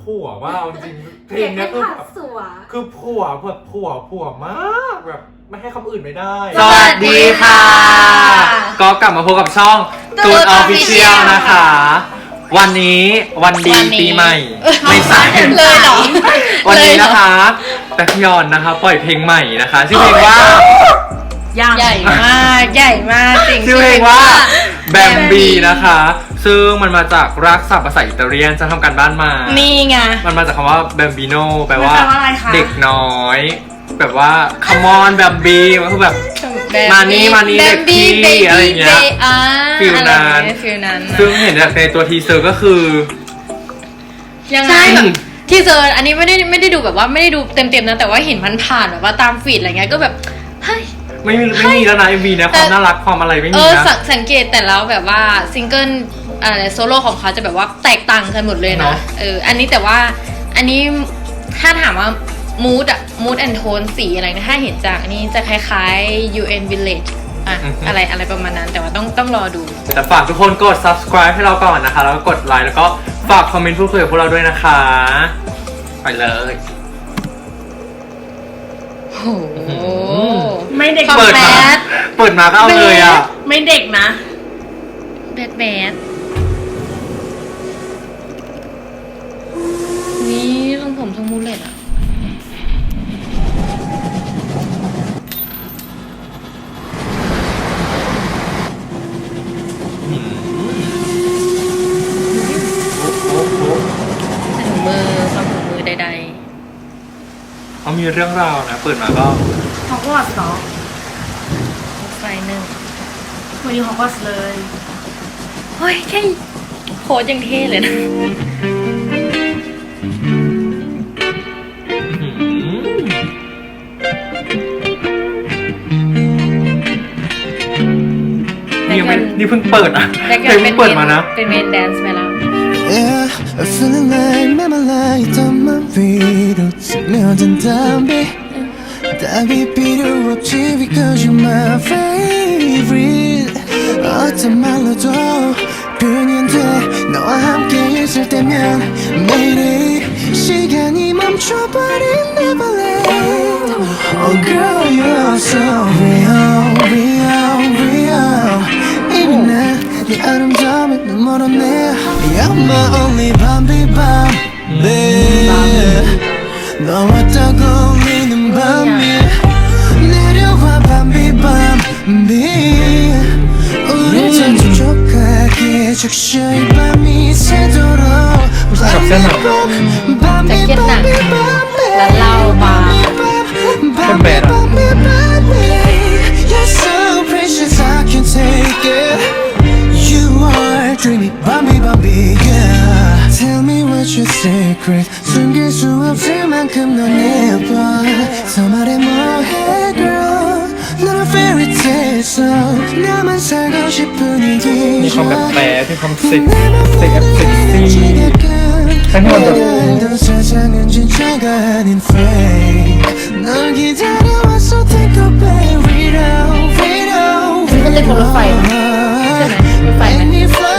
ผัวว่าเอาจริงเพลงเนี้ยคือขาแบบสัวคือผัวแบบผัวผัวมากแบบไม่ให้คำอื่นไม่ได้ สวัสดีค่ะ ก็กลับมาพบกับช่องตูนออฟฟิเชียลนะคะ วันนี้วันดีวันนี้ปีใหม่ ไม่ใช่เลยเหรอ วันนี้เลยเหรอนะคะแบ็คยอนนะคะ ปล่อยเพลงใหม่นะคะ ชื่อเพลงว่า ใหญ่มากใหญ่มากจริงชื่อเพลงว่าแบมบีนะคะ ซึ่งมันมาจากรักศัพท์ภาษาอิตาเลียนจะทำการบ้านมา นี่ไง มันมาจากคำว่าแบมบิโนแปลว่ามันแปลว่าอะไรคะ เด็กน้อย แบบว่า come on แบมบีมันคือแบบ มานี่มานี่เด็กพี่อะไรอย่างเงี้ยฟิฟิลลนั้นั้น นฟิลนั้นซึ่งเห็นจากในตัวทีเซอร์ก็คือ ยังไงแบบที่เจออันนี้ไม่ได้ไม่ได้ดูแบบว่าไม่ได้ดูเต็มๆนะแต่ว่าเห็นมันผ่านแบบว่าตามฟีดอะไรเงี้ยก็แบบเฮ้ย ไม่มีไม่มีแล้วนะ MV นะความน่ารักความอะไรไม่เอมีอนะ สังสังเกตแต่แล้วแบบว่าซิงเกิลอะไรโซโล่ของเขาจะแบบว่าแตกต่างกันหมดเลยเนนะอะ เอออันนี้แต่ว่าอันนี้ถ้าถามว่ามูดอะมูดแอนโทนสีอะไรนะถ้าเห็นจากอันนี้จะคล้ายๆ UN Village อะอะไรอะไรประมาณนั้นแต่ว่าต้องต้องรอดู แต่ฝากทุกคนกด subscribe ให้เราก่อนนะคะ แล้วก็กดไลค์แล้วก็ฝากคอมเมนต์พูดคุยกับพวกเราด้วยนะคะ ไปเลย โอ้โห ไม่เด็กความเปิดแบมาดเปิดมาก็เอาเลยอะ ไม่เด็กนะ แบดแบดนี่ทรงผมทรงมูเลตอะใส่ถุงมือความถุงมือใดเขามีเรื่องราวนะ เปิดมาก็ ฮอกวอตส์เหรอ ๆไฟหนึ่ง วันนี้ฮอกวอตส์เลย เฮ้ยแค่โคตรยังเท่เลยนะ นี่ยังไม่นี่เพิ่งเปิดอ่ะ แบ็ค เพลงเพิ่งเปิดมานะ เป็นเมนแดนซ์ไปแล้ว Yeah, I'm feeling like memorized on my 위로 스며든 담배 답이 필요 없지 because you're my favorite 어떤 말로도 표현이 안돼 너와 함께 있을 때면 매일이 시간이 멈춰버린 Neverland Oh girl you're so real real real 이미 난네 아름다움에 눈 멀었네 You're my only 밤비 secret 숨길 수 없을 만큼 넌 예뻐 더 말해 뭐해 girl 너는 fairy tale so 나만 살고 싶은 이 มีความแบบแปล 기분 มีความเซ็กเซ็กแอบเซ็กซี่ 내가 알던 세상은 진짜가 아닌 fake 널 기다려왔어 take a baby now now มันเป็นรถไฟเหรอ ใช่ไหมรถไฟไหม Let me fly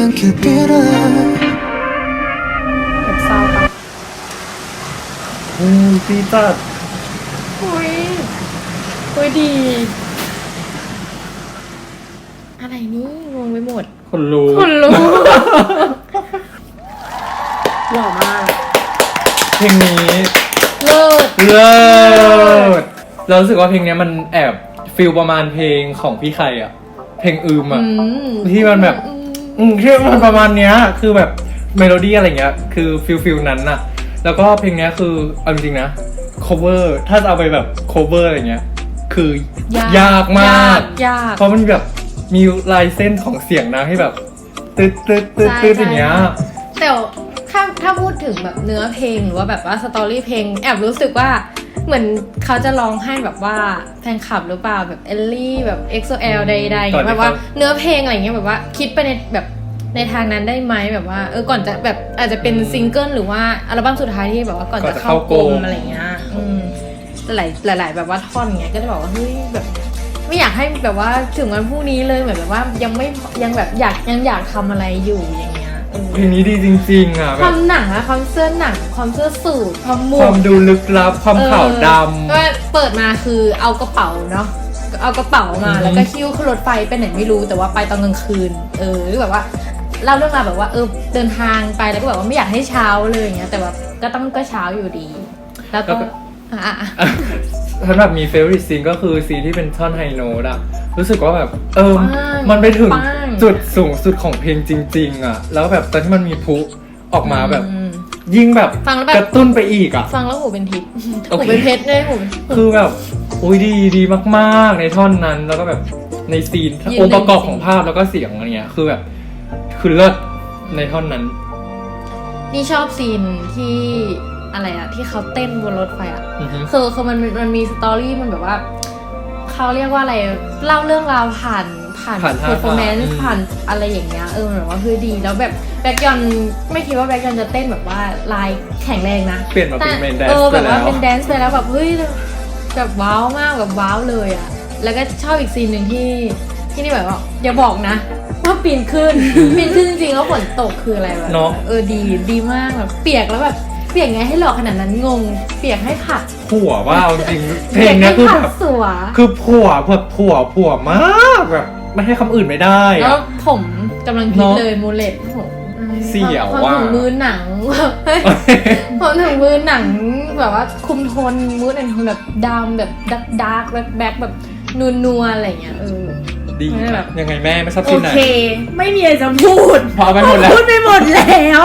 anche per แอืมปีตัดอุ้ยอุ้ยดี อะไรนี่งงไปหมด คนรู้คนรู้ หล่อมากเพลงนี้เลิศเลิศเรารู้สึกว่าเพลงนี้มันแอบฟิลประมาณเพลงของพี่ใครอะเพลงอืมอะที่มันแบบ มที่มันประมาณเนี้ย คือแบบเมโลดี้อะไรเงี้ย คือฟิลฟิลนั้นน่ะ แล้วก็เพลงเนี้ยคือเอาจริงๆนะ cover ถ้าจะเอาไปแบบ cover อะไรเงี้ย คือยากมาก ยากเพราะมันแบบมีลายเส้นของเสียงนะที่แบบตึ๊ดตึ๊ดตึ๊ดใช่ตึ๊ดใช่อย่างเงี้ย แต่ถ้าถ้าพูดถึงแบบเนื้อเพลงหรือว่าแบบว่าสตอรี่เพลงแอบรู้สึกว่า เหมือนเขาจะร้องให้แบบว่าแฟนคลับหรือเปล่าแบบเอลลี่แบบ XOL ใดๆอย่างก่อนเงี้ยที่แบบว่าเขาเนื้อเพลงอะไรเงี้ยแบบว่าคิดไปในแบบในทางนั้นได้ไหมแบบว่าเออก่อนจะแบบอาจจะเป็นซิงเกิลหรือว่าอัลบั้มสุดท้ายที่แบบว่าก่อนจะเข้ากลมอะไรเงี้ยอืมหลายหลายหลายแบบว่าท่อนเงี้ยก็จะบอกว่าเฮ้ยแบบ ไม่อยากให้แบบว่าถึงวันพรุ่งนี้เลยเหมือนแบบว่ายังไม่ยังแบบอยากยังอยากทำอะไรอยู่อย่างเงี้ย เออเพลงนี้ดีจริง ๆ อะคแบวาบมหนังอะความเสื้อหนังความเสื้อสูทความหมคววากมดูลึกลับความขาวดว่าเปิดมาคือเอากระเป๋าเนาะเอากระเป๋ามาอือฮึแล้วก็คิ้วขึ้นรถไฟไปไหนไม่รู้แต่ว่าไปตอนกลางคืน เออหรือแบบว่าเล่าเรื่องราวแบบว่าเออเดินทางไปแล้วก็แบบว่าไม่อยากให้เช้าเลยอย่างเงี้ย แต่ว่าก็ต้องก็เช้าอยู่ดี แล้วก็อะอะอะำฉันแบบมีเฟ v o r i t e ซีนก็คือซีนที่เป็นท่อนไฮโนดอะรู้สึกว่าแบบ เออปังมันไปถึง ปัง จุดสูงสุดของเพลงจริง ๆอะแล้วแบบตอนที่มันมีพลุออกมาแบบ อืม ยิ่งแบบฟังแล้วแบบ กระตุ้นไปอีกอะฟังแล้วหูเป็นทิพย์โอเคหูเป็นเพชรเลยหูเป็น คือแบบอุ้ยดีดีมาก ๆ ในท่อนนั้นแล้วก็แบบในซีนยืนองค์ประกอบหนึ่งของภาพแล้วก็เสียงอะไรเงี้ย คือแบบคือเลิศในท่อนนั้น นี่ชอบซีนที่อะไรอะที่เขาเต้นบนรถไฟอะอือฮึ คือคือมันมันมีสตอรี่มันแบบว่าเขาเรียกว่าอะไรเล่าเรื่องราวผ่าน ผ่านผ่านเพอร์ฟอร์แมนอืซ์ม ผ่านอะไรอย่างเงี้ยเออแบบว่าคือดีแล้วแบบแบ็กยอนไม่คิดว่าแบ็กยอนจะเต้นแบบว่าลายแข็งแรงนะเปลี่ยนมาเป็นเมนแดนเออซ์ไปแบบแล้ว่า วเป็นแดนซ์ไปแล้วแบบเฮ้ยแบบว้าวมากแบบว้าวเลยอะแล้วก็ชอบอีกซีนหนึ่งที่ที่นี่แบบว่าอย่าบอกนะว่าปีนขึ้น ปีนขึ้นจริงๆแล้วฝนตกคืออะไรแบบเนอะ เออดีดีมากแบบเปียกแล้วแบบเปียกไงให้หลอกขนาดนั้นงง เปียกให้ผัดผัวว่าเอาจริงเพลงเนี้ยคือปีกแบให้ผับดสัว คือผัวผัวผัวผัวมากแบบ ไม่ให้คำอื่นไม่ได้แล้วอะผมกำลังคิดเนอะเลยมูเลตผมเสี่ยวความว่ะถึงมือหนังความถึงมือหนังแบบว่าคุมโทนมูดแอนโทนแบบดำแบบดักดาร์กแบบแบ็คแบบนัวนัวๆอะไรอย่างเงี้ยเออ ดีไม่ได้แบบยังไงแม่ไม่ชอบโอซีนไหน เค ไม่มีอะไรจะพูดพอไปหมดแล้ว พูดไปหมดแล้ว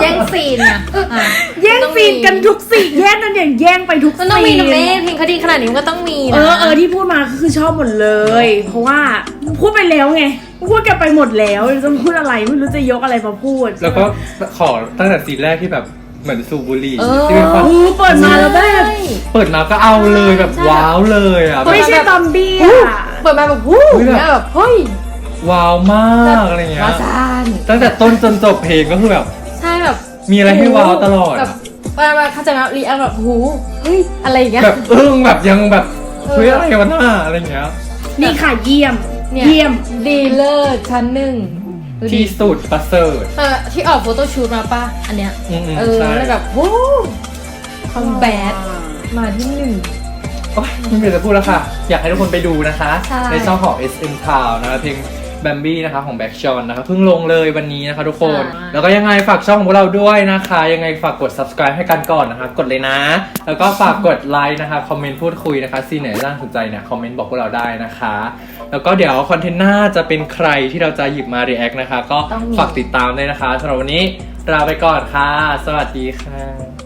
แย่งซีนอะอะแย่งซีนกันทุกซีนแย่งกันอย่างแย่งไปทุกมันต้องมีซีนะแม่เพลงเขาดีขนาดนี้มันก็ต้องมีเอนะอเออที่พูดมาก็คือชอบหมดเลย เพราะว่าพูดไปแล้วไงพูดกันไปหมดแล้วจะพูดอะไรไม่รู้จะยกอะไรมาพูดแล้วก็ขอตั้งแต่ซีนแรกที่แบบเหมือนสูบบุหรี่เออที่เป็นความโอ้เปิดมาแล้วแบบ ใช่ เปิดมาก็เอาเลยแบบใช่ว้าวเลยอะแบบ ไม่ใช่ตอมบี้อะ เปิดมาแบบฮู้เฮ้ยแบบ เนี่ยแบบเฮ้ยว้าวมากอะไรเงี้วายซานตั้งแต่ต้นจนจบเพลงก็คือแบบ ใช่แบบมีอะไรให้ว้าวตลอด แบบอะว่าว่าเข้าใจไหมรีแอคแบบหูเฮ้ยอะไรอย่างเงี้ย แบบอึ้งแบบยังแบบเออเฮ้ยอะไรวะหน้าอะไรเงี้ย นี่ค่ะเยี่ยม เนี่ย เยี่ยม ดีเลิศชั้นหนึ่งดูดิที่สุดประเสริฐ เออที่ออกโฟโต้ชูตมาป่ะ อันเนี้ย อืมๆเออใช่ แล้วแบบโอ้ความแบดมาที่หนึ่ง โอ๊ยไม่มีอะไรจะพูดแล้วค่ะ อยากให้ทุกคนไปดูนะคะ ใช่ช่องของ SM Town นะคะเพลง b a m b y นะคะของ Back s h o n นะคะเพิ่งลงเลยวันนี้นะคะทุกคน ใช่ แล้วก็ยังไงฝากช่องของพวกเราด้วยนะคะ ยังไงฝากกด subscribe ให้กันก่อนนะคะ กดเลยนะ แล้วก็ฝากกดไลค์นะคะคอมเมนต์พูดคุยนะคะซีนไหนน่าสนใจเนี่ยคอมเมนต์บอกพวกเราได้นะคะ แล้วก็เดี๋ยวคอนเทนต์หน้าจะเป็นใครที่เราจะหยิบมา react นะคะ ก็ต้องมี ฝากติดตามด้วยนะคะสำหรับวันนี้ลาไปก่อนค่ะ สวัสดีค่ะฝากไป